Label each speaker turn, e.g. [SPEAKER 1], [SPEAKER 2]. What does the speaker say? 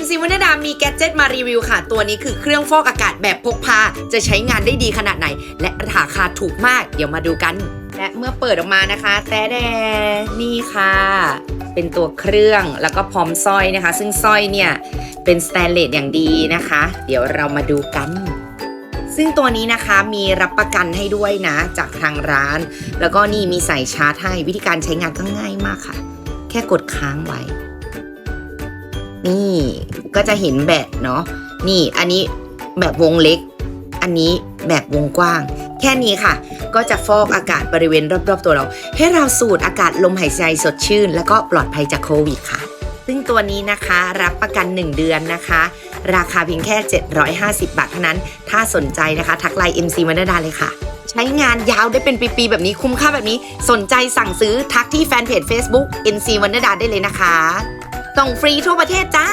[SPEAKER 1] MC วรรณดามีแกดเจิตมารีวิวค่ะ ตัวนี้คือเครื่องฟอกอากาศแบบพกพา จะใช้งานได้ดีขนาดไหน และราคาถูกมาก เดี๋ยวมาดูกัน และเมื่อเปิดออกมานะคะ แต่แดนี่ค่ะ เป็นตัวเครื่องแล้วก็พร้อมสร้อยนะคะ ซึ่งสร้อยเนี่ย เป็นสแตนเลสอย่างดีนะคะ เดี๋ยวเรามาดูกัน ซึ่งตัวนี้นะคะมีรับประกันให้ด้วยนะ จากทางร้าน แล้วก็นี่มีใส่ชาร์จให้วิธีการใช้งานก็ง่ายมากค่ะ แค่กดค้างไว้ นี่ก็จะเห็นแบตเนาะนี่อันนี้แบบวงเล็ก อันนี้แบบวงกว้าง แค่นี้ค่ะ ก็จะฟอกอากาศบริเวณรอบๆตัวเรา ให้เราสูดอากาศลมหายใจสดชื่น แล้วก็ปลอดภัยจากโควิดค่ะ ซึ่งตัวนี้นะคะรับประกัน 1 เดือนนะคะ ราคาเพียงแค่ 750 บาทเท่านั้น ถ้าสนใจนะคะ ทักไลน์ MC มาได้เลยค่ะใช้งานยาวได้เป็นปีๆแบบนี้คุ้มค่าแบบนี้ สนใจสั่งซื้อทักที่แฟนเพจ Facebook NC วันดาได้เลยนะคะ ส่งฟรีทั่วประเทศจ้า